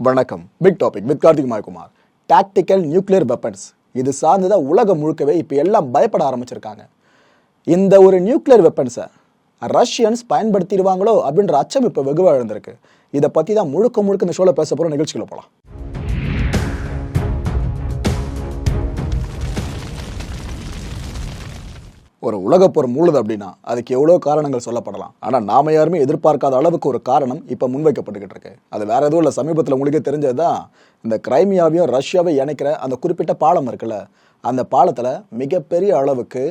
வணக்கம். Big topic with Karthik Mayakumar tactical nuclear weapons இது சார்ந்துதான் உலகம் முழுக்கவே இப்போ எல்லாம் பயப்பட ஆரம்பிச்சிருக்காங்க. இந்த ஒரு நியூக்ளியர் வெப்பன்ஸை ரஷ்யன்ஸ் பயன்படுத்திடுவாங்களோ அப்படின்ற அச்சம் இப்போ வெகுவாக இருந்திருக்கு இதை பற்றி தான் முழுக்க முழுக்க இந்த ஷோவில் பேச போகிற நிகழ்ச்சிகளை போகலாம் ஒரு உலகப்போர் மூழுது அப்படின்னா அதுக்கு எவ்வளோ காரணங்கள் சொல்லப்படலாம். ஆனால் நாம யாருமே எதிர்பார்க்காத அளவுக்கு ஒரு காரணம் இப்போ முன்வைக்கப்பட்டுக்கிட்டு இருக்கு. அது வேற எதுவும் இல்லை. சமீபத்தில் உங்களுக்கே தெரிஞ்சது தான் இந்த கிரைமியாவையும் ரஷ்யாவை இணைக்கிற அந்த குறிப்பிட்ட பாலம் இருக்குல்ல அந்த பாலத்தில் மிகப்பெரிய அளவுக்கு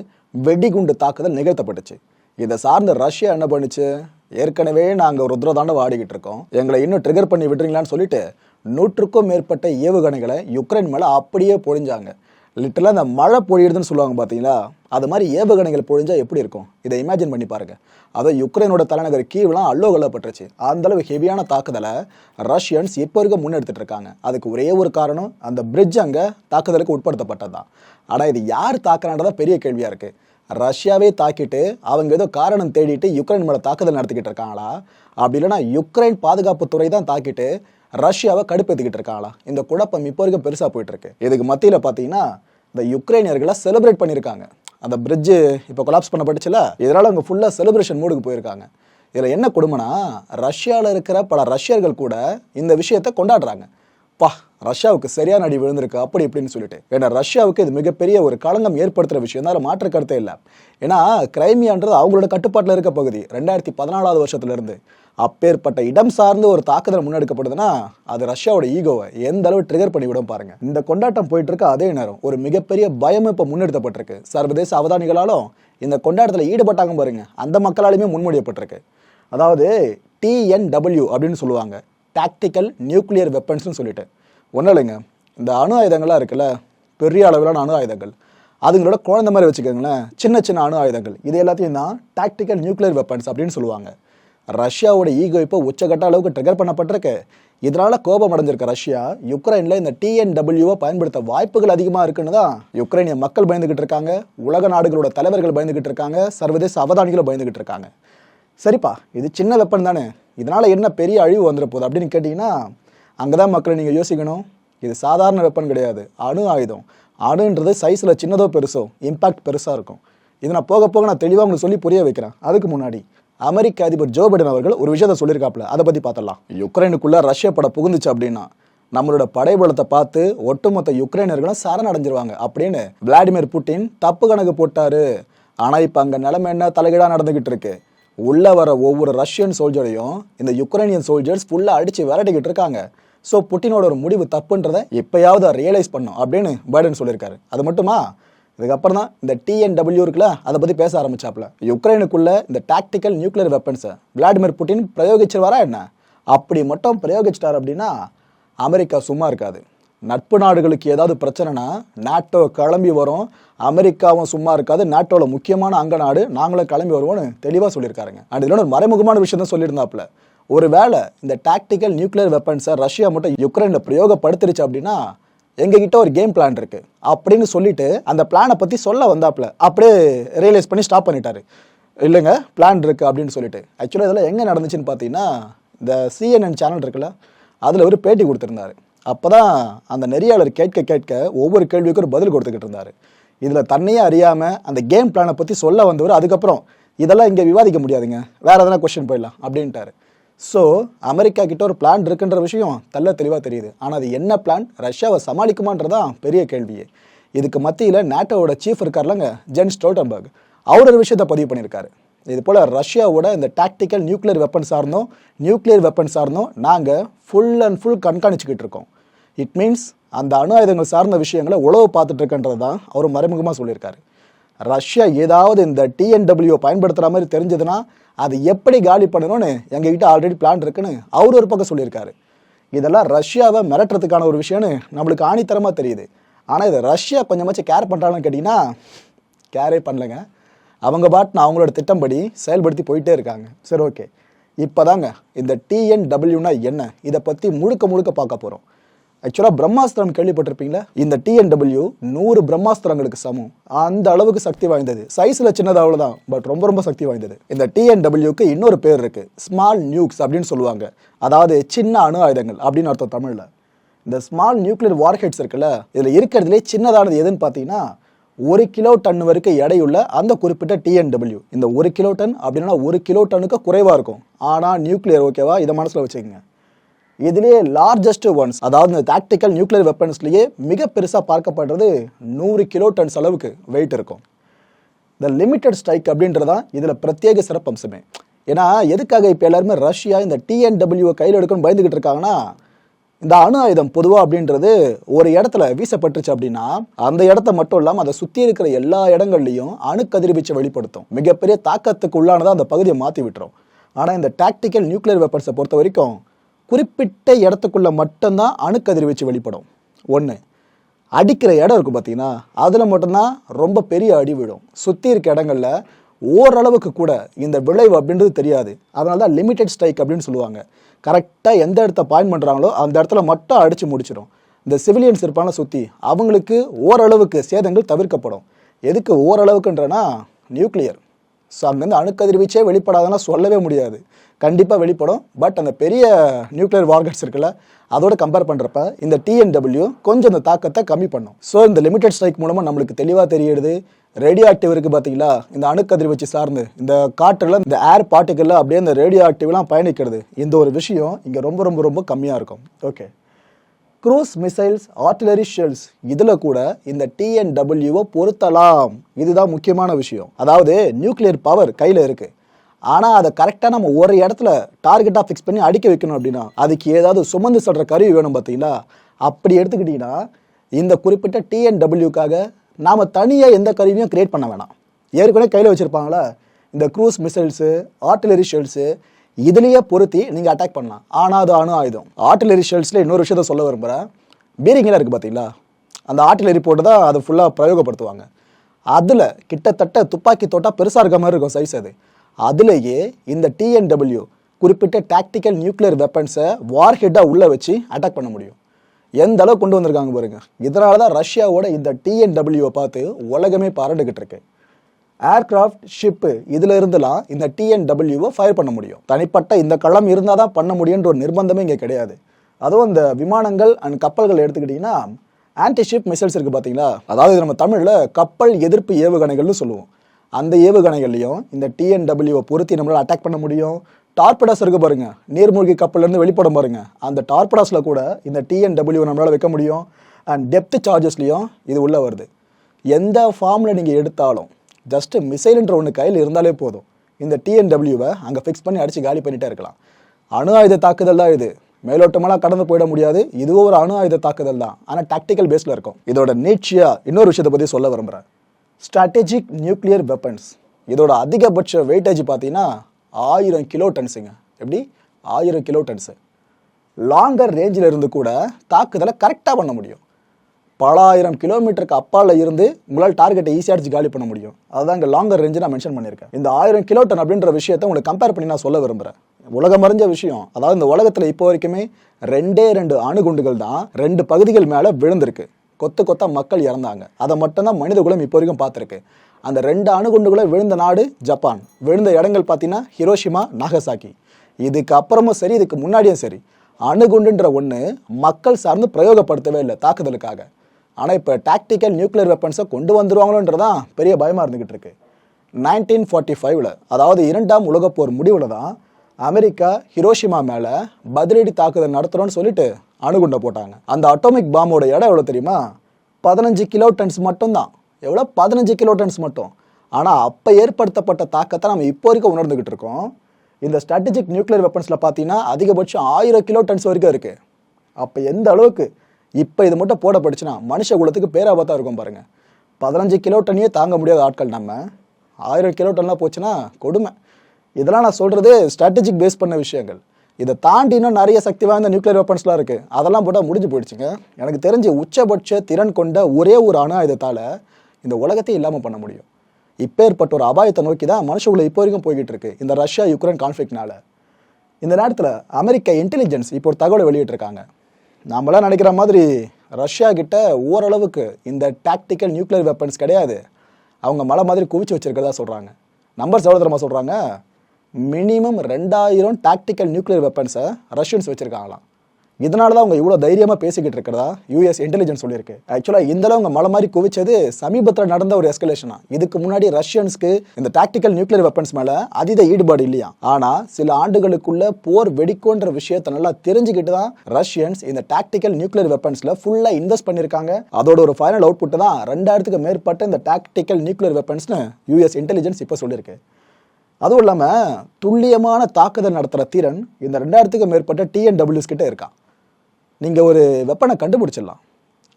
வெடிகுண்டு தாக்குதல் நிகழ்த்தப்பட்டுச்சு. இதை சார்ந்த ரஷ்யா என்ன பண்ணுச்சு? ஏற்கனவே நாங்கள் ருத்ரதாண்டவ ஆடிக்கிட்டு இருக்கோம். எங்களை இன்னும் ட்ரிகர் பண்ணி விட்டுறீங்களான்னு சொல்லிட்டு நூற்றுக்கும் மேற்பட்ட ஏவுகணைகளை யுக்ரைன் மேலே அப்படியே பொழிஞ்சாங்க. லிட்டரலாக அந்த மழை பொழியுதுன்னு சொல்லுவாங்க பார்த்தீங்களா அது மாதிரி ஏவுகணைகள் பொழிஞ்சால் எப்படி இருக்கும்? இதை இமேஜின் பண்ணி பாருங்க. அதை யுக்ரைனோட தலைநகர் கீவ்லாம் அல்லோ கொல்லப்பட்டுருச்சு. அந்தளவு ஹெவியான தாக்குதலை ரஷ்யன்ஸ் இப்போ வரைக்கும் முன்னெடுத்துட்டு இருக்காங்க. அதுக்கு ஒரே ஒரு காரணம் அந்த பிரிட்ஜ் அங்கே தாக்குதலுக்கு உட்படுத்தப்பட்டது தான் ஆனால் இது யார் தாக்குறான்றதா பெரிய கேள்வியாக இருக்குது ரஷ்யாவே தாக்கிட்டு அவங்க ஏதோ காரணம் தேடிட்டு யுக்ரைன் மேலே தாக்குதல் நடத்திக்கிட்டு இருக்காங்களா? அப்படி இல்லைன்னா யுக்ரைன் பாதுகாப்புத்துறை தான் தாக்கிட்டு ரஷ்யாவை கடுப்பேற்றிக்கிட்டு இருக்காங்களா இந்த குழப்பம் இப்போ வரைக்கும் பெருசாக போயிட்டு இருக்கு. இதுக்கு மத்தியில் பார்த்தீங்கன்னா இந்த யுக்ரைனியர்களை செலிப்ரேட் பண்ணியிருக்காங்க. அந்த பிரிட்ஜு இப்போ கொலாப்ஸ் பண்ணப்பட்டுச்சுல இதனால் அவங்க ஃபுல்லாக செலிப்ரேஷன் மூடுக்கு போயிருக்காங்க. இதில் என்ன கொடுமைனா ரஷ்யாவில் இருக்கிற பல ரஷ்யர்கள் கூட இந்த விஷயத்தை கொண்டாடுறாங்க. பா ரஷ்யாவுக்கு சரியான அடி விழுந்திருக்கு அப்படி இப்படின்னு சொல்லிட்டு. ஏன்னா ரஷ்யாவுக்கு இது மிகப்பெரிய ஒரு களங்கம் ஏற்படுத்துகிற விஷயம். தான் மாற்று கருத்தே இல்லை. ஏன்னா கிரைமியான்றது அவங்களோட கட்டுப்பாட்டில் இருக்க பகுதி. ரெண்டாயிரத்தி பதினாலாவது வருஷத்துலேருந்து அப்பேற்பட்ட இடம் சார்ந்து ஒரு தாக்குதல் முன்னெடுக்கப்படுதுன்னா அது ரஷ்யாவோட ஈகோவை எந்த அளவு ட்ரிகர் பண்ணி விடும் பாருங்க. இந்த கொண்டாட்டம் போயிட்டு இருக்க அதே நேரம் ஒரு மிகப்பெரிய பயம் இப்போ முன்னெடுத்தப்பட்டிருக்கு. சர்வதேச அவதானிகளாலும் இந்த கொண்டாட்டத்தில் ஈடுபட்டாங்க பாருங்க. அந்த மக்களாலுமே முன்மொழியப்பட்டிருக்கு. அதாவது டிஎன்டபிள்யூ அப்படின்னு சொல்லுவாங்க. டாக்டிக்கல் நியூக்ளியர் வெப்பன்ஸ்னு சொல்லிட்டு. ஒன்றும் இல்லைங்க. இந்த அணு ஆயுதங்கள்லாம் இருக்குல்ல பெரிய அளவிலான அணு ஆயுதங்கள். அதுங்களோட குழந்தை மாதிரி வச்சுக்கோங்களேன். சின்ன சின்ன அணு ஆயுதங்கள். இது எல்லாத்தையும் தான் டாக்டிக்கல் நியூக்ளியர் வெப்பன்ஸ் அப்படின்னு சொல்லுவாங்க. ரஷ்யாவோட ஈகோ இப்போ உச்சகட்ட அளவுக்கு ட்ரிகர் பண்ணப்பட்டிருக்கு. இதனால கோபம் அடைஞ்சிருக்க ரஷ்யா. யுக்ரைனில் இந்த டிஎன்டபிள்யூவை பயன்படுத்த வாய்ப்புகள் அதிகமாக இருக்குன்னு தான் யுக்ரைனிய மக்கள் பயந்துகிட்டு இருக்காங்க. உலக நாடுகளோட தலைவர்கள் பயந்துகிட்டு இருக்காங்க. சர்வதேச அவதானிகளும் பயந்துகிட்டு இருக்காங்க. சரிப்பா இது சின்ன வெப்பன் தானே. இதனால் என்ன பெரிய அழிவு வந்துட போகுது அப்படின்னு கேட்டிங்கன்னா அங்கே தான் மக்களை நீங்கள் யோசிக்கணும். இது சாதாரண வெப்பன் கிடையாது. அணு ஆயுதம். அணுன்றது சைஸில் சின்னதோ பெருசோ இம்பாக்ட் பெருசாக இருக்கும். இதை நான் போக போக நான் தெளிவாக உங்களுக்கு சொல்லி புரிய வைக்கிறேன். அதுக்கு முன்னாடி அமெரிக்க அதிபர் ஜோ பைடன் அவர்கள் ஒரு விஷயத்த சொல்லியிருக்காப்புல. அதை பற்றி பார்த்துடலாம். யுக்ரைனுக்குள்ளே ரஷ்ய படம் புகுந்துச்சு அப்படின்னா நம்மளோட படைபலத்தை பார்த்து ஒட்டுமொத்த யுக்ரைனர்களும் சரணடைஞ்சிருவாங்க அப்படின்னு விளாடிமிர் புட்டின் தப்பு கணக்கு போட்டாரு. ஆனால் இப்போ அங்கே நிலைமை என்ன? தலைகீழாக நடந்துகிட்டு இருக்கு. உள்ளே வர ஒவ்வொரு ரஷ்யன் சோல்ஜரையும் இந்த யுக்ரைனியன் சோல்ஜர்ஸ் ஃபுல்லாக அடித்து விரட்டிக்கிட்டு இருக்காங்க. ஸோ புட்டினோட ஒரு முடிவு தப்புன்றதை எப்பயாவது ரியலைஸ் பண்ணும் அப்படின்னு பைடன் சொல்லியிருக்காரு. அது மட்டுமா? இதுக்கப்புறம் தான் இந்த டிஎன்டபிள்யூ இருக்குல்ல அதை பற்றி பேச ஆரம்பிச்சாப்ல யுக்ரைனுக்குள்ள இந்த டாக்டிக்கல் நியூக்ளியர் வெப்பன்ஸை விளாடிமிர் புட்டின் பிரயோகிச்சிருவாரா என்ன? அப்படி மட்டும் பிரயோகிச்சிட்டார் அப்படின்னா அமெரிக்கா சும்மா இருக்காது. நட்பு நாடுகளுக்கு ஏதாவது பிரச்சனைனா நாட்டோ கிளம்பி வரும். அமெரிக்காவும் சும்மா இருக்காது. நாட்டோவில் முக்கியமான அங்க நாடு நாங்களும் கிளம்பி வருவோம்னு தெளிவாக சொல்லியிருக்காருங்க. அண்ட் இதில் ஒரு மறைமுகமான விஷயம் தான் சொல்லியிருந்தாப்புல. ஒருவேளை இந்த டாக்டிக்கல் நியூக்ளியர் வெப்பன்ஸை ரஷ்யா மட்டும் யுக்ரைனில் பிரயோகப்படுத்திருச்சு அப்படின்னா எங்ககிட்ட ஒரு கேம் பிளான் இருக்கு. அப்படின்னு சொல்லிட்டு அந்த பிளானை பற்றி சொல்ல வந்தாப்புல அப்படியே ரியலைஸ் பண்ணி ஸ்டாப் பண்ணிட்டாரு. இல்லைங்க பிளான் இருக்கு அப்படின்னு சொல்லிட்டு. ஆக்சுவலாக இதெல்லாம் எங்கே நடந்துச்சுன்னு பார்த்தீங்கன்னா இந்த சிஎன்என் சேனல் இருக்குல்ல அதில் ஒரு பேட்டி கொடுத்துருந்தாரு. அப்போ தான் அந்த நெறியாளர் கேட்க கேட்க ஒவ்வொரு கேள்விக்கும் ஒரு பதில் கொடுத்துக்கிட்டு இருந்தார். இதில் தன்னையே அறியாமல் அந்த கேம் பிளானை பற்றி சொல்ல வந்தவர் அதுக்கப்புறம் இதெல்லாம் இங்கே விவாதிக்க முடியாதுங்க. வேறு எதனா கொஸ்டின் போயிடலாம் அப்படின்ட்டாரு. ஸோ அமெரிக்கா கிட்ட ஒரு பிளான் இருக்குன்ற விஷயம் தெல்ல தெளிவாக தெரியுது. ஆனால் அது என்ன பிளான் ரஷ்யாவை சமாளிக்குமான்றதான் பெரிய கேள்வியே. இதுக்கு மத்தியில் நேட்டோவோட சீஃப் இருக்கார்லங்க ஜென் ஸ்டோல்டன்பர்க். அவர் ஒரு விஷயத்தை பதிவு பண்ணியிருக்காரு. இது போல் ரஷ்யாவோட இந்த டாக்டிக்கல் நியூக்ளியர் வெப்பன் சார்ந்தும் நியூக்ளியர் வெப்பன் சார்ந்தும் நாங்கள் ஃபுல் அண்ட் ஃபுல் கண்காணிச்சுக்கிட்டு இருக்கோம். இட் மீன்ஸ் அந்த அணு ஆயுதங்கள் சார்ந்த விஷயங்களை உழவு பார்த்துட்டு இருக்கன்றது தான் அவர் மறைமுகமாக சொல்லியிருக்காரு. ரஷ்யா ஏதாவது இந்த டிஎன்டபிள்யூ பயன்படுத்துகிற மாதிரி தெரிஞ்சதுன்னா அது எப்படி காலி பண்ணணும்னு எங்ககிட்ட ஆல்ரெடி பிளான் இருக்குன்னு அவர் ஒரு பக்கம் சொல்லியிருக்காரு. இதெல்லாம் ரஷ்யாவை மிரட்டுறதுக்கான ஒரு விஷயம்னு நம்மளுக்கு ஆணித்தரமாக தெரியுது. ஆனால் இதை ரஷ்யா கொஞ்சமாச்சும் கேர் பண்ணுறாங்கன்னு கேட்டிங்கன்னா கேரே பண்ணலைங்க. அவங்க பாட்டு அவங்களோட திட்டம்படி செயல்படுத்தி போயிட்டே இருக்காங்க. சரி ஓகே இப்போதாங்க இந்த டிஎன்டபிள்யூனா என்ன? இதை பற்றி முழுக்க முழுக்க பார்க்க போகிறோம் ஆக்சுவலாக பிரம்மாஸ்திரம் கேள்விப்பட்டிருப்பீங்களா? இந்த டிஎன்டபிள்யூ நூறு பிரம்மாஸ்திரங்களுக்கு சமம். அந்த அளவுக்கு சக்தி வாய்ந்தது. சைஸில் சின்னது அவ்வளோதான் பட் ரொம்ப ரொம்ப சக்தி வாய்ந்தது. இந்த டிஎன்டபிள்யூக்கு இன்னொரு பேர் இருக்கு. ஸ்மால் நியூக்ஸ் அப்படின்னு சொல்லுவாங்க. அதாவது சின்ன அணு ஆயுதங்கள் அப்படின்னு அர்த்தம் தமிழில். இந்த ஸ்மால் நியூக்ளியர் வார்ஹெட்ஸ் இருக்குல்ல இதில் இருக்கிறதுலே சின்னதானது எதுன்னு பார்த்தீங்கன்னா ஒரு கிலோ டன் வரைக்கும் எடையுள்ள அந்த குறிப்பிட்ட டிஎன்டபிள்யூ இந்த ஒரு கிலோ டன் அப்படின்னா ஒரு கிலோ டன்னுக்கு குறைவாக இருக்கும். ஆனால் நியூக்ளியர் ஓகேவா இதை மனசில் வச்சுக்கோங்க. இதுலேயே லார்ஜஸ்ட் ஒன்ஸ் அதாவது இந்த டாக்டிக்கல் நியூக்ளியர் வெப்பன்ஸ்லேயே மிக பெருசாக பார்க்கப்படுறது நூறு கிலோ டன்ஸ் அளவுக்கு வெயிட் இருக்கும். இந்த லிமிட்டட் ஸ்ட்ரைக் அப்படின்றதான் இதில் பிரத்யேக சிறப்பம்சமே. ஏன்னா எதுக்காக இப்போ எல்லாருமே ரஷ்யா இந்த டிஎன்டபிள்யூ கையில் எடுக்கணும்னு பயந்துக்கிட்டு இருக்காங்கன்னா இந்த அணு ஆயுதம் பொதுவாக அப்படின்றது ஒரு இடத்துல வீசப்பட்டுச்சு அப்படின்னா அந்த இடத்த மட்டும் இல்லாமல் அதை சுற்றி இருக்கிற எல்லா இடங்கள்லையும் அணு கதிர்வீச்சை வெளிப்படுத்தும். மிகப்பெரிய தாக்கத்துக்கு உள்ளானதாக அந்த பகுதியை மாற்றி விட்டுரும். ஆனால் இந்த டாக்டிக்கல் நியூக்ளியர் வெப்பன்ஸை பொறுத்த வரைக்கும் குறிப்பிட்ட இடத்துக்குள்ளே மட்டும்தான் அணுக்கதிர்வீச்சு வெளிப்படும். ஒன்று அடிக்கிற இடம் இருக்கும் பார்த்தீங்கன்னா அதில் மட்டும்தான் ரொம்ப பெரிய அடி விழும். சுற்றி இருக்க இடங்கள்ல ஓரளவுக்கு கூட இந்த விளைவு அப்படின்றது தெரியாது. அதனால தான் லிமிட்டெட் ஸ்ட்ரைக் அப்படின்னு சொல்லுவாங்க. கரெக்டாக எந்த இடத்த பாயிண்ட் பண்ணுறாங்களோ அந்த இடத்துல மட்டும் அடித்து முடிச்சிடும் இந்த சிவிலியன்ஸ் இருப்பான சுற்றி அவங்களுக்கு ஓரளவுக்கு சேதங்கள் தவிர்க்கப்படும். எதுக்கு ஓரளவுக்குன்றனா நியூக்ளியர் ஸோ அங்கேருந்து அணுக்கதிர்வீச்சே வெளிப்படாதுன்னா சொல்லவே முடியாது. கண்டிப்பாக வெளிப்படும். பட் அந்த பெரிய நியூக்ளியர் வார்கட்ஸ் இருக்குல்ல அதோட கம்பேர் பண்ணுறப்ப இந்த டிஎன்டபிள்யூ கொஞ்சம் அந்த தாக்கத்தை கம்மி பண்ணும். ஸோ இந்த லிமிடெட் ஸ்ட்ரைக் மூலமாக நம்மளுக்கு தெளிவாக தெரியுது ரேடியோ ஆக்டிவ் இருக்குது பார்த்தீங்களா இந்த அணுக்கதிர்வீச்சு சார்ந்து இந்த காற்றில் இந்த ஏர் பார்ட்டிக்கலில் அப்படியே இந்த ரேடியோ ஆக்டிவ்லாம் பயணிக்கிறது இந்த ஒரு விஷயம் இங்கே ரொம்ப ரொம்ப ரொம்ப கம்மியாக இருக்கும். Okay cruise missiles artillery shells இதில் கூட இந்த டிஎன்டபிள்யூவை பொருத்தலாம். இதுதான் முக்கியமான விஷயம். அதாவது நியூக்ளியர் பவர் கையில் இருக்குது ஆனால் அதை கரெக்டாக நம்ம ஒரு இடத்துல டார்கெட்டாக ஃபிக்ஸ் பண்ணி அடிக்க வைக்கணும் அப்படின்னா அதுக்கு ஏதாவது சுமந்து சொல்கிற கருவி வேணும் பார்த்தீங்களா? அப்படி எடுத்துக்கிட்டிங்கன்னா இந்த குறிப்பிட்ட டிஎன்டபிள்யூக்காக நாம் தனியாக எந்த கருவியும் க்ரியேட் பண்ண வேணாம். ஏற்கனவே கையில் வச்சுருப்பாங்களா இந்த க்ரூஸ் மிசைல்ஸு ஆர்டிலரி ஷெல்ஸு இதுலேயே பொருத்தி நீங்கள் அட்டாக் பண்ணலாம். ஆனால் அது அணு ஆயுதம். ஆர்டிலரி ஷெல்ஸில் இன்னொரு விஷயத்த சொல்ல விரும்புகிறேன் பீரிங்கில் இருக்குது பார்த்தீங்களா? அந்த ஆர்டிலரி போட்டு தான் அதை ஃபுல்லாக பிரயோகப்படுத்துவாங்க. அதில் கிட்டத்தட்ட துப்பாக்கி தோட்டா பெருசாக இருக்க மாதிரி இருக்கும் சைஸ் அது. அதுலேயே இந்த டிஎன்டபிள்யூ குறிப்பிட்ட டாக்டிக்கல் நியூக்ளியர் வெப்பன்ஸை வார்ஹெட்டாக உள்ளே வச்சு அட்டாக் பண்ண முடியும். எந்த அளவுக்கு கொண்டு வந்திருக்காங்க பாருங்க. இதனால தான் ரஷ்யாவோட இந்த டிஎன்டபிள்யூவை பார்த்து உலகமே பாராட்டுக்கிட்டு இருக்கு. ஏர்கிராஃப்ட் ஷிப்பு இதுல இருந்துலாம் இந்த டிஎன்டபிள்யூவை ஃபயர் பண்ண முடியும். தனிப்பட்ட இந்த களம் இருந்தால் தான் பண்ண முடியுன்ற ஒரு நிர்பந்தமே இங்கே கிடையாது. அதுவும் இந்த விமானங்கள் அண்ட் கப்பல்கள் எடுத்துக்கிட்டிங்கன்னா ஆன்டி ஷிப் மிசைல்ஸ் இருக்குது பார்த்தீங்களா அதாவது நம்ம தமிழில் கப்பல் எதிர்ப்பு ஏவுகணைகள்னு சொல்லுவோம். அந்த ஏவுகணைகள்லையும் இந்த டிஎன்டபிள்யூவை பொருத்தி நம்மளால் அட்டாக் பண்ண முடியும். டார்படாஸ் இருக்கு பாருங்க. நீர்மூழ்கி கப்பல்லேருந்து வெளிப்படும் பாருங்க. அந்த டார்படாஸில் கூட இந்த டிஎன்டபிள்யூ நம்மளால் வைக்க முடியும். அண்ட் டெப்த் சார்ஜஸ்லையும் இது உள்ளே வருது. எந்த ஃபார்மில் நீங்கள் எடுத்தாலும் ஜஸ்ட்டு மிசைல்ன்ற ஒன்று கையில் இருந்தாலே போதும். இந்த டிஎன்டபிள்யூவை அங்கே ஃபிக்ஸ் பண்ணி அடித்து காலி பண்ணிகிட்டே இருக்கலாம். அணு ஆயுத தாக்குதல் தான் இது. மேலோட்டமெல்லாம் கடந்து போயிட முடியாது. இதுவும் ஒரு அணு ஆயுத தாக்குதல் தான். ஆனால் டாக்டிக்கல் பேஸில் இருக்கும். இதோட நீட்சியாக இன்னொரு விஷயத்தை பற்றி சொல்ல விரும்புகிறேன் ஸ்ட்ராட்டஜிக் நியூக்ளியர் வெப்பன்ஸ் இதோட அதிகபட்ச வெயிட்டேஜ் பார்த்தீங்கன்னா ஆயிரம் கிலோ டன்ஸுங்க எப்படி? ஆயிரம் கிலோ டன்ஸு லாங்கர் ரேஞ்சில் இருந்து கூட தாக்குதலை கரெக்டாக பண்ண முடியும். பல ஆயிரம் கிலோமீட்டருக்கு அப்பால இருந்து உங்களால் டார்கெட்டை ஈஸியாக அடிச்சு காலி பண்ண முடியும். அதுதான் இங்கே லாங்கர் ரேஞ்சு நான் மென்ஷன் பண்ணியிருக்கேன். இந்த ஆயிரம் கிலோ டன் அப்படின்ற விஷயத்தை உங்களுக்கு கம்பேர் பண்ணி நான் சொல்ல விரும்புகிறேன் உலகம் அறிஞ்ச விஷயம். அதாவது இந்த உலகத்தில் இப்போ வரைக்குமே ரெண்டே ரெண்டு அணுகுண்டுகள் தான் ரெண்டு பகுதிகள் மேலே விழுந்திருக்கு. கொத்து கொத்தா மக்கள் இறந்தாங்க. அதை மட்டும்தான் மனித குலம் இப்போ வரைக்கும் பார்த்துருக்கு. அந்த ரெண்டு அணுகுண்டுகளை விழுந்த நாடு ஜப்பான். விழுந்த இடங்கள் பார்த்தீங்கன்னா ஹிரோஷிமா நாகசாக்கி இதுக்கு அப்புறமும் சரி இதுக்கு முன்னாடியும் சரி. அணுகுண்டுன்ற ஒன்று மக்கள் சார்ந்து பிரயோகப்படுத்தவே இல்லை தாக்குதலுக்காக. ஆனால் இப்போ டாக்டிக்கல் நியூக்ளியர் வெப்பன்ஸை கொண்டு வந்துருவாங்களோன்றதான் பெரிய பயமாக இருந்துக்கிட்டு இருக்கு. நைன்டீன் ஃபார்ட்டி ஃபைவ்ல அதாவது இரண்டாம் உலகப்போர் முடிவில் தான் அமெரிக்கா ஹிரோஷிமா மேலே பதிலடி தாக்குதல் நடத்துகிறோன்னு சொல்லிட்டு அணுகுண்டை போட்டாங்க. அந்த அட்டோமிக் பாம்போட இடம் எவ்வளோ தெரியுமா? பதினஞ்சு கிலோ டன்ஸ் மட்டும்தான். எவ்வளோ பதினஞ்சு கிலோ டன்ஸ் மட்டும். ஆனால் அப்போ ஏற்படுத்தப்பட்ட தாக்கத்தை நம்ம இப்போ வரைக்கும் உணர்ந்துகிட்டு இருக்கோம். இந்த ஸ்ட்ராட்டஜிக் நியூக்ளியர் வெப்பன்ஸில் பார்த்தீங்கன்னா அதிகபட்சம் ஆயிரம் கிலோ டன்ஸ் வரைக்கும் இருக்குது அப்போ எந்த அளவுக்கு? இப்போ இது மட்டும் போடப்பட்டுச்சுன்னா மனுஷ குலத்துக்கு பேராபத்தாக இருக்கும் பாருங்கள் பதினஞ்சு கிலோ டன்னையே தாங்க முடியாத ஆட்கள் நம்ம. ஆயிரம் கிலோ டன்லாம் போச்சுன்னா கொடுமை. இதெல்லாம் நான் சொல்கிறது ஸ்ட்ராட்டஜிக் பேஸ் பண்ண விஷயங்கள். இதை தாண்டி இன்னும் நிறைய சக்தி வாய்ந்த நியூக்ளியர் வெப்பன்ஸ்லாம் இருக்குது அதெல்லாம் போட்டால் முடிஞ்சு போயிடுச்சுங்க. எனக்கு தெரிஞ்சு உச்சபட்ச திறன் கொண்ட ஒரே ஒரு அணு ஆயுதத்தால் இந்த உலகத்தையும் இல்லாமல் பண்ண முடியும். இப்போ ஏற்பட்ட ஒரு அபாயத்தை நோக்கி தான் மனுஷங்களை இப்போ வரைக்கும் போய்கிட்டு இருக்கு இந்த ரஷ்யா யுக்ரைன் கான்ஃப்ளிக்னால இந்த நேரத்தில் அமெரிக்க இன்டெலிஜென்ஸ் இப்போ ஒரு தகவலை வெளியிட்டிருக்காங்க. நாமெல்லாம் நினைக்கிற மாதிரி ரஷ்யா கிட்ட ஓரளவுக்கு இந்த டாக்டிக்கல் நியூக்ளியர் வெப்பன்ஸ் கிடையாது. அவங்க மலை மாதிரி குவிச்சு வச்சிருக்கிறதா சொல்கிறாங்க நம்பர்ஸ் எவ்வளோ தரமாக சொல்கிறாங்க மினிமம் ரெண்டாயிரம் டாக்டிக்கல் நியூக்ளியர் வெப்பன்ஸை ரஷ்யன்ஸ் வச்சுருக்காங்களாம். இதனால தான் அவங்க இவ்வளோ தைரியமாக பேசிக்கிட்டு இருக்கிறதா யூஎஸ் இன்டெலிஜென்ஸ் சொல்லியிருக்கு. ஆக்சுவலாக இந்த அவங்க மலை மாதிரி குவிச்சது சமீபத்தில் நடந்த ஒரு எஸ்கலேஷனா இதுக்கு முன்னாடி ரஷ்யன்ஸ்க்கு இந்த டாக்டிக்கல் நியூக்ளியர் வெப்பன்ஸ் மேலே அதீத ஈடுபாடு இல்லையா? ஆனால் சில ஆண்டுகளுக்குள்ள போர் வெடிக்கோன்ற விஷயத்தை நல்லா தெரிஞ்சுக்கிட்டு தான் ரஷ்யன்ஸ் இந்த டாக்டிக்கல் நியூக்ளியர் வெப்பன்ஸில் ஃபுல்லாக இன்வெஸ்ட் பண்ணியிருக்காங்க. அதோட ஒரு ஃபைனல் அவுட்புட் தான் ரெண்டாயிரத்துக்கு மேற்பட்ட இந்த டாக்டிக்கல் நியூக்ளியர் வெப்பன்ஸ்னு யூஎஸ் இன்டெலிஜென்ஸ் இப்போ சொல்லியிருக்கு. அதுவும் இல்லாமல் துல்லியமான தாக்குதல் நடத்துகிற திறன் இந்த ரெண்டாயிரத்துக்கும் மேற்பட்ட டிஎன்டபிள்யூஸ் கிட்டே இருக்கான். நீங்கள் ஒரு வெப்பனை கண்டுபிடிச்சிடலாம்.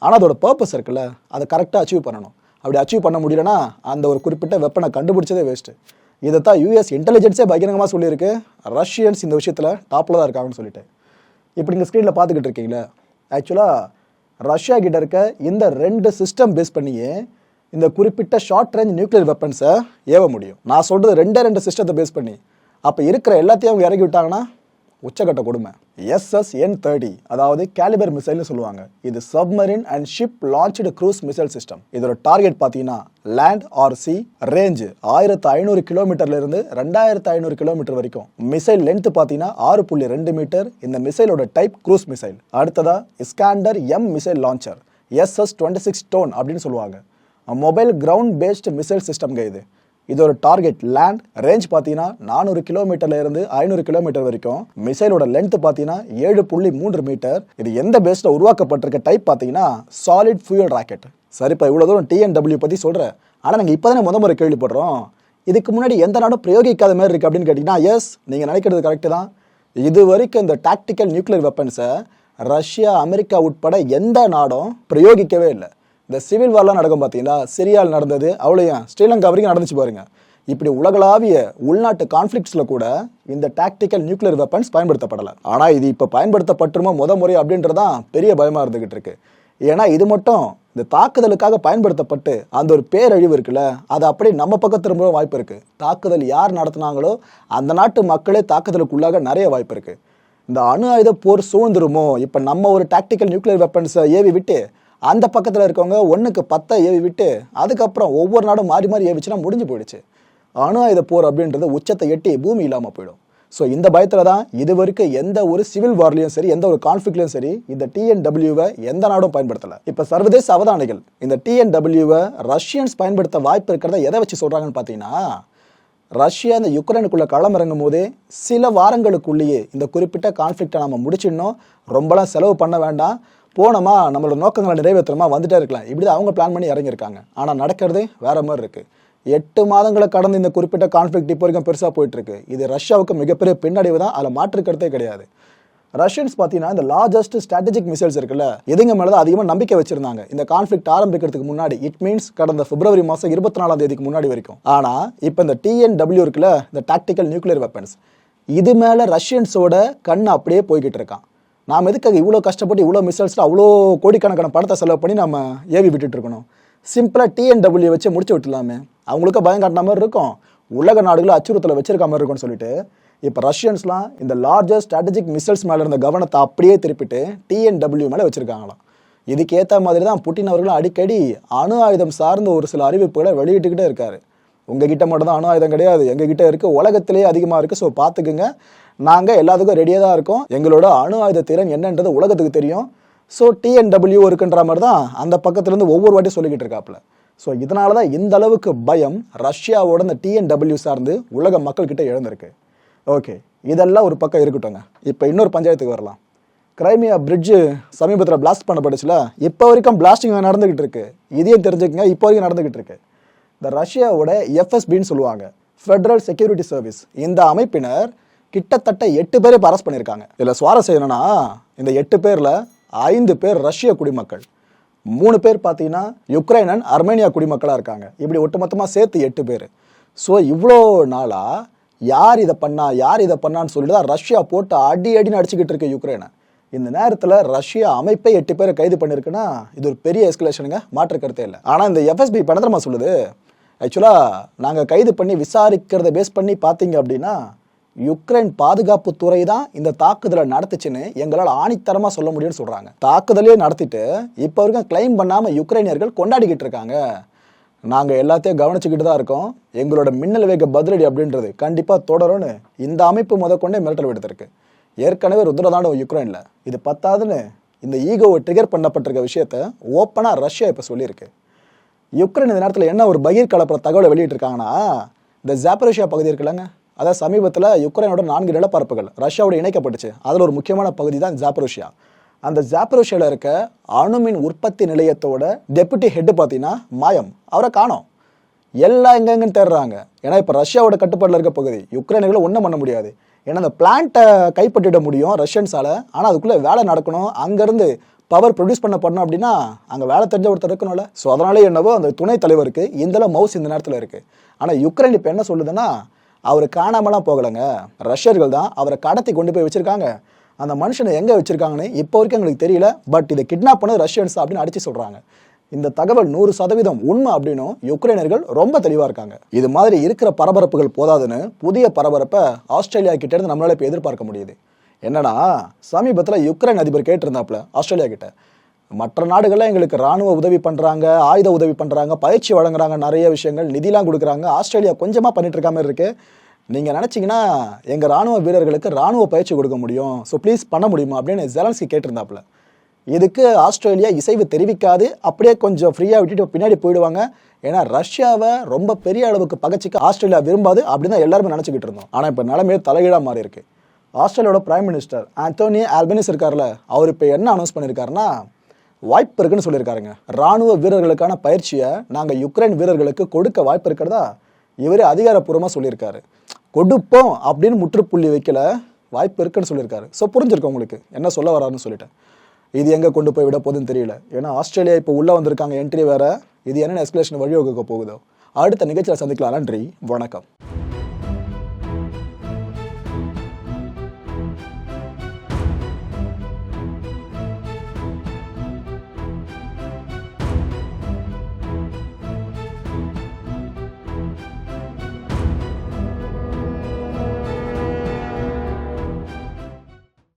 ஆனால் அதோட பர்பஸ் இருக்குல்ல அதை கரெக்டாக அச்சீவ் பண்ணணும். அப்படி அச்சீவ் பண்ண முடியலன்னா அந்த ஒரு குறிப்பிட்ட வெப்பனை கண்டுபிடிச்சதே வேஸ்ட்டு இதைத்தான் யூஎஸ் இன்டெலிஜென்ஸே பகிரங்கமாக சொல்லியிருக்கு. ரஷ்யன்ஸ் இந்த விஷயத்தில் டாப்பில் தான் இருக்காங்கன்னு சொல்லிட்டு. இப்போ நீங்கள் ஸ்க்ரீனில் பார்த்துக்கிட்டு இருக்கீங்களே ஆக்சுவலாக ரஷ்யா கிட்ட இருக்க இந்த ரெண்டு சிஸ்டம் பேஸ் பண்ணியே இந்த குறிப்பிட்ட ஷார்ட் ரேஞ்ச் நியூக்ளியர் வெப்பன்ஸை ஏவ முடியும். நான் சொல்கிறது ரெண்டே ரெண்டு சிஸ்டத்தை பேஸ் பண்ணி. அப்போ இருக்கிற எல்லாத்தையும் அவங்க இறக்கி விட்டாங்கன்னா உச்சக்கட்ட கொடுமை. எஸ்எஸ் என் தேர்ட்டி அதாவது கேலிபர் மிசைல்னு சொல்லுவாங்க. இது submarine and ship launched cruise missile system இதோட டார்கெட் பார்த்தீங்கன்னா லேண்ட் ஆர் சி ரேஞ்சு ஆயிரத்து ஐநூறு கிலோமீட்டர்லேருந்து ரெண்டாயிரத்து ஐநூறு கிலோமீட்டர் வரைக்கும். மிசைல் லென்த் பார்த்தீங்கன்னா ஆறு புள்ளி ரெண்டு மீட்டர் இந்த மிசைலோட டைப் க்ரூஸ் மிசைல் அடுத்ததா Iskander M missile launcher SS twenty six tone அப்படின்னு சொல்லுவாங்க. மொபைல் கிரவுண்ட் பேஸ்டு மிசைல் சிஸ்டம்ங்க இது. இது ஒரு டார்கெட் லேண்ட் ரேஞ்ச் பார்த்தீங்கன்னா நானூறு கிலோமீட்டர்ல இருந்து ஐநூறு கிலோமீட்டர் வரைக்கும். மிசைலோட லென்த் பார்த்தீங்கன்னா ஏழு புள்ளி மூன்று மீட்டர் இது எந்த பேஸ்ல உருவாக்கப்பட்டிருக்க டைப் பார்த்தீங்கன்னா சாலிட் ஃபியூல் ராக்கெட் சரிப்பா இவ்வளோ தூரம் டிஎன்டபிள்யூ பற்றி சொல்கிறேன் ஆனால் நாங்கள் இப்போ தானே முத முறை கேள்விப்படுறோம். இதுக்கு முன்னாடி எந்த நாடும் பிரயோகிக்காத மாதிரி இருக்குது அப்படின்னு கேட்டிங்கன்னா எஸ் நீங்கள் நினைக்கிறது கரெக்டு தான். இது வரைக்கும் இந்த டாக்டிக்கல் நியூக்ளியர் வெப்பன்ஸை ரஷ்யா அமெரிக்கா உட்பட எந்த நாடும் பிரயோகிக்கவே இல்லை. இந்த சிவில் வார்லாம் நடக்கும் பார்த்தீங்களா சிரியால் நடந்தது அவ்வளோயும் ஸ்ரீலங்கா வரைக்கும் நடந்துச்சு பாருங்க. இப்படி உலகளாவிய உள்நாட்டு கான்ஃப்ளிக்ஸில் கூட இந்த டாக்டிக்கல் நியூக்ளியர் வெப்பன்ஸ் பயன்படுத்தப்படலை. ஆனால் இது இப்போ பயன்படுத்தப்பட்டுருமோ முத முறை அப்படின்றதான் பெரிய பயமாக இருந்துக்கிட்டு இருக்கு. ஏன்னா இது மட்டும் இந்த தாக்குதலுக்காக பயன்படுத்தப்பட்டு அந்த ஒரு பேரழிவு இருக்குல்ல அது அப்படியே நம்ம பக்கம் திரும்ப வாய்ப்பு இருக்குது தாக்குதல் யார் நடத்தினாங்களோ அந்த நாட்டு மக்களே தாக்குதலுக்குள்ளாக நிறைய வாய்ப்பு இருக்குது இந்த அணு ஆயுத போர் சூழ்ந்துருமோ? இப்போ நம்ம ஒரு டாக்டிக்கல் நியூக்ளியர் வெப்பன்ஸை ஏவி விட்டு அந்த பக்கத்தில் இருக்கவங்க ஒன்றுக்கு பத்தை ஏவி விட்டு அதுக்கப்புறம் ஒவ்வொரு நாடும் மாறி மாறி ஏவிச்சுன்னா முடிஞ்சு போயிடுச்சு. அணு ஆயுத போர் அப்படின்றது உச்சத்தை எட்டி பூமி இல்லாமல் போயிடும். ஸோ இந்த பயத்தில் தான் இது வரைக்கும் எந்த ஒரு சிவில் வார்லையும் சரி எந்த ஒரு கான்ஃப்ளிக்லையும் சரி இந்த டிஎன்டபிள்யூவை எந்த நாடும் பயன்படுத்தலை. இப்போ சர்வதேச அவதானிகள் இந்த டிஎன்டபிள்யூவை ரஷ்யன்ஸ் பயன்படுத்த வாய்ப்பு இருக்கிறத எதை வச்சு சொல்கிறாங்கன்னு பார்த்தீங்கன்னா ரஷ்யா இந்த யுக்ரைனுக்குள்ளே களம் இறங்கும் போதே சில வாரங்களுக்குள்ளேயே இந்த குறிப்பிட்ட கான்ஃப்ளிக்டை நம்ம முடிச்சிடணும். ரொம்பலாம் செலவு பண்ண வேண்டாம். போனோமா நம்மளோட நோக்கங்களை நிறைவேற்றணுமா வந்துட்டே இருக்கலாம். இப்படி தான் அவங்க பிளான் பண்ணி இறங்கியிருக்காங்க. ஆனால் நடக்கிறதே வேறு மாதிரி இருக்குது எட்டு மாதங்களை கடந்து இந்த குறிப்பிட்ட கான்ஃப்ளிக்ட் இப்போ வரைக்கும் பெருசாக போயிட்டுருக்கு. இது ரஷ்யாவுக்கு மிகப்பெரிய பின்னடைவு தான். அதில் மாற்றுக்கிறதே கிடையாது. ரஷ்யன்ஸ் பார்த்தீங்கன்னா இந்த லார்ஜஸ்ட் ஸ்ட்ராட்டஜிக் மிசைல்ஸ் இருக்குல்ல எதுங்க மேலே தான் அதிகமாக நம்பிக்கை வச்சிருந்தாங்க. இந்த கான்ஃப்ளிக்ட் ஆரம்பிக்கிறதுக்கு முன்னாடி இட் மீன்ஸ் கடந்த பிப்ரவரி மாதம் இருபத்தி நாலாம் தேதிக்கு முன்னாடி வரைக்கும். ஆனால் இப்போ இந்த டிஎன்டபிள்யூ இருக்குல்ல இந்த டாக்டிக்கல் நியூக்ளியர் வெப்பன்ஸ் இது மேலே ரஷ்யன்ஸோட கண் அப்படியே போய்கிட்டு இருக்கான். நாம் எதுக்காக இவ்வளோ கஷ்டப்பட்டு இவ்வளோ மிசல்ஸில் அவ்வளோ கோடிக்கணக்கான பணத்தை செலவு பண்ணி நம்ம ஏவி விட்டுட்டு இருக்கணும் சிம்பிளாக டிஎன்டபிள்யூ வச்சு முடிச்சு விட்டுலாமே அவங்களுக்கு பயம் காட்டின மாதிரி இருக்கும். உலக நாடுகளை அச்சுறுத்தலை வச்சிருக்க மாதிரி இருக்கும்னு சொல்லிட்டு இப்போ ரஷ்யன்ஸ்லாம் இந்த லார்ஜஸ்ட் ஸ்ட்ராட்டஜிக் மிசைல்ஸ் மேலே இருந்த கவனத்தை அப்படியே திருப்பிட்டு டிஎன்டபிள்யூ மேலே வச்சுருக்காங்களாம். இதுக்கேற்ற மாதிரி தான் புட்டின் அவர்களும் அடிக்கடி அணு ஆயுதம் சார்ந்த ஒரு சில அறிவிப்புகளை வெளியிட்டுக்கிட்டே இருக்காரு. உங்ககிட்ட மட்டும் தான் அணு ஆயுதம் கிடையாது. எங்ககிட்ட இருக்கு உலகத்திலேயே அதிகமாக இருக்கு. ஸோ பார்த்துக்குங்க. நாங்கள் எல்லாத்துக்கும் ரெடியாக தான் இருக்கோம். எங்களோட அணு ஆயுத திறன் என்னன்றது உலகத்துக்கு தெரியும். ஸோ டிஎன்டபிள்யூ இருக்குன்ற மாதிரி தான் அந்த பக்கத்துலேருந்து ஒவ்வொரு வாட்டியும் சொல்லிக்கிட்டு இருக்காப்புல. ஸோ இதனால தான் இந்த அளவுக்கு பயம் ரஷ்யாவோட இந்த டிஎன்டபிள்யூ சார்ந்து உலக மக்கள்கிட்ட இழந்திருக்கு ஓகே இதெல்லாம் ஒரு பக்கம் இருக்கட்டும்ங்க. இப்போ இன்னொரு பஞ்சாயத்துக்கு வரலாம். கிரைமியா பிரிட்ஜு சமீபத்தில் பிளாஸ்ட் பண்ணப்பட்டுச்சுல. இப்போ வரைக்கும் பிளாஸ்டிங் நடந்துக்கிட்டு இருக்கு. இதையும் தெரிஞ்சுக்கங்க. இப்போ வரைக்கும் நடந்துக்கிட்டு இருக்கு. இந்த ரஷ்யாவோட எஃப்எஸ்பின்னு சொல்லுவாங்க. ஃபெடரல் செக்யூரிட்டி சர்வீஸ் இந்த அமைப்பினர் கிட்டத்தட்ட எட்டு பேரை பரஸ் பண்ணியிருக்காங்க. இதில் சுவாரஸ்யம் என்னன்னா இந்த எட்டு பேரில் ஐந்து பேர் ரஷ்ய குடிமக்கள். மூணு பேர் பார்த்தீங்கன்னா யுக்ரைனன் அர்மேனியா குடிமக்களாக இருக்காங்க. இப்படி ஒட்டுமொத்தமாக சேர்த்து எட்டு பேர். ஸோ இவ்வளோ நாளாக யார் இதை பண்ணா யார் இதை பண்ணான்னு சொல்லிட்டு தான் ரஷ்யா போட்டு அடி அடின்னு அடிச்சுக்கிட்டு இருக்கு யுக்ரைனை இந்த நேரத்தில் ரஷ்யா அமைப்பை எட்டு பேரை கைது பண்ணியிருக்குன்னா இது ஒரு பெரிய எஸ்கலேஷனுங்க மாற்று கருத்தே இல்லை. ஆனால் இந்த எஃப்எஸ்பி பணத்திரமா சொல்லுது? ஆக்சுவலாக நாங்கள் கைது பண்ணி விசாரிக்கிறத பேஸ் பண்ணி பார்த்தீங்க அப்படின்னா யுக்ரைன் பாதுகாப்பு துறை தான் இந்த தாக்குதலை நடத்துச்சுன்னு எங்களால் ஆணித்தரமாக சொல்ல முடியும்னு சொல்கிறாங்க தாக்குதலே நடத்திட்டு இப்போ வரைக்கும் கிளைம் பண்ணாமல் யுக்ரைனியர்கள் கொண்டாடிக்கிட்டு இருக்காங்க. நாங்கள் எல்லாத்தையும் கவனிச்சுக்கிட்டு தான் இருக்கோம். எங்களோட மின்னல் வேக பதிலடி அப்படின்றது கண்டிப்பாக தொடரும்னு இந்த அமைப்பு முதற்கொண்டே மிரட்டல் விடுத்திருக்கு. ஏற்கனவே ருத்ரதாண்டவம் யுக்ரைனில் இது பத்தாதுன்னு இந்த ஈகோவை ட்ரிகர் பண்ணப்பட்டிருக்க விஷயத்த ஓப்பனாக ரஷ்யா இப்போ சொல்லியிருக்கு. யுக்ரைன் இந்த நேரத்தில் என்ன ஒரு பயிர் கலப்புற தகவலை வெளியிட்டிருக்காங்கன்னா இந்த ஜாப்பரேஷியா பகுதி இருக்குல்லங்க அதாவது சமீபத்தில் யுக்ரைனோட நான்கு நிலப்பரப்புகள் ரஷ்யாவோட இணைக்கப்பட்டுச்சு. அதில் ஒரு முக்கியமான பகுதி தான் ஜாப்பரோஷியா அந்த ஜாப்பரோஷியாவில் இருக்க அணுமின் உற்பத்தி நிலையத்தோட டெபுட்டி ஹெட் பார்த்தீங்கன்னா மாயம். அவரை காணோம். எல்லாம் எங்கெங்கன்னு தேடுறாங்க. ஏன்னா இப்போ ரஷ்யாவோட கட்டுப்பாட்டில் இருக்க பகுதி யுக்ரைனர்களை ஒன்றும் பண்ண முடியாது. ஏன்னா அந்த பிளான்ட்டை கைப்பற்றிட முடியும் ரஷ்யன்ஸால். ஆனால் அதுக்குள்ளே வேலை நடக்கணும். அங்கேருந்து பவர் ப்ரொடியூஸ் பண்ண பண்ணோம் அப்படின்னா அங்கே வேலை தெரிஞ்ச ஒருத்தர் இருக்கணும்ல. ஸோ அதனாலே என்னவோ அந்த துணைத் தலைவருக்கு இந்தளவு மவுஸ் இந்த நேரத்தில் இருக்குது ஆனால் யுக்ரைன் இப்போ என்ன சொல்லுதுன்னா அவர் காணாமலாம் போகலைங்க. ரஷ்யர்கள் தான் அவரை கடத்தி கொண்டு போய் வச்சுருக்காங்க. அந்த மனுஷனை எங்கே வச்சுருக்காங்கன்னு இப்போ வரைக்கும் எங்களுக்கு தெரியல. பட் இதை கிட்னாப் பண்ணது ரஷ்யன்ஸ் அப்படின்னு அடிச்சு சொல்கிறாங்க இந்த தகவல் நூறு சதவீதம் உண்மை அப்படின்னும் யுக்ரைனர்கள் ரொம்ப தெளிவாக இருக்காங்க. இது மாதிரி இருக்கிற பரபரப்புகள் போதாதுன்னு புதிய பரபரப்பை ஆஸ்திரேலியா கிட்டேருந்து நம்மளால் நம்மளால இப்போ எதிர்பார்க்க முடியுது. என்னன்னா சமீபத்தில் யுக்ரைன் அதிபர் கேட்டிருந்தாப்புல ஆஸ்திரேலியா கிட்ட. மற்ற நாடுகள்லாம் எங்களுக்கு ராணுவ உதவி பண்ணுறாங்க ஆயுத உதவி பண்ணுறாங்க பயிற்சி வழங்குறாங்க நிறைய விஷயங்கள் நிதிலாம் கொடுக்குறாங்க ஆஸ்திரேலியா கொஞ்சமாக பண்ணிட்டு இருக்க மாதிரி இருக்கு. நீங்கள் நினச்சிங்கன்னா எங்கள் ராணுவ வீரர்களுக்கு ராணுவ பயிற்சி கொடுக்க முடியும். ஸோ ப்ளீஸ் பண்ண முடியுமா அப்படின்னு ஜெலன்ஸ்கி கேட்டிருந்தாப்புல. இதுக்கு ஆஸ்திரேலியா இசைவு தெரிவிக்காது அப்படியே கொஞ்சம் ஃப்ரீயாக விட்டுட்டு பின்னாடி போயிடுவாங்க. ஏன்னா ரஷ்யாவை ரொம்ப பெரிய அளவுக்கு பகச்சிக்க ஆஸ்திரேலியா விரும்பாது அப்படின்னு தான் எல்லாருமே நினச்சிக்கிட்டு இருந்தோம். ஆனால் இப்போ நிலைமையே தலைகீழாக மாறி இருக்குது ஆஸ்திரேலியாவோட பிரைம் மினிஸ்டர் ஆண்டோனி ஆல்பனிஸ் இருக்கார்ல அவர் இப்போ என்ன அனௌன்ஸ் பண்ணியிருக்காருன்னா வாய்ப்பு இருக்குன்னு சொல்லியிருக்காருங்க. ராணுவ வீரர்களுக்கான பயிற்சியை நாங்கள் யுக்ரைன் வீரர்களுக்கு கொடுக்க வாய்ப்பு இருக்கிறதா? இவரே அதிகாரப்பூர்வமாக சொல்லியிருக்காரு. கொடுப்போம் அப்படின்னு முற்றுப்புள்ளி வைக்கல வாய்ப்பு இருக்குன்னு சொல்லியிருக்காரு. ஸோ புரிஞ்சிருக்கும் உங்களுக்கு? என்ன சொல்ல வராருன்னு சொல்லிட்டேன் இது எங்கே கொண்டு போய் விட போகுதுன்னு தெரியல. ஏன்னா ஆஸ்திரேலியா இப்போ உள்ளே வந்திருக்காங்க என்ட்ரி வேறு. இது என்னென்ன எஸ்கலேஷன் வழிவகுக்க போகுதோ. அடுத்த நிகழ்ச்சியில் சந்திக்கலாம். நன்றி. வணக்கம்.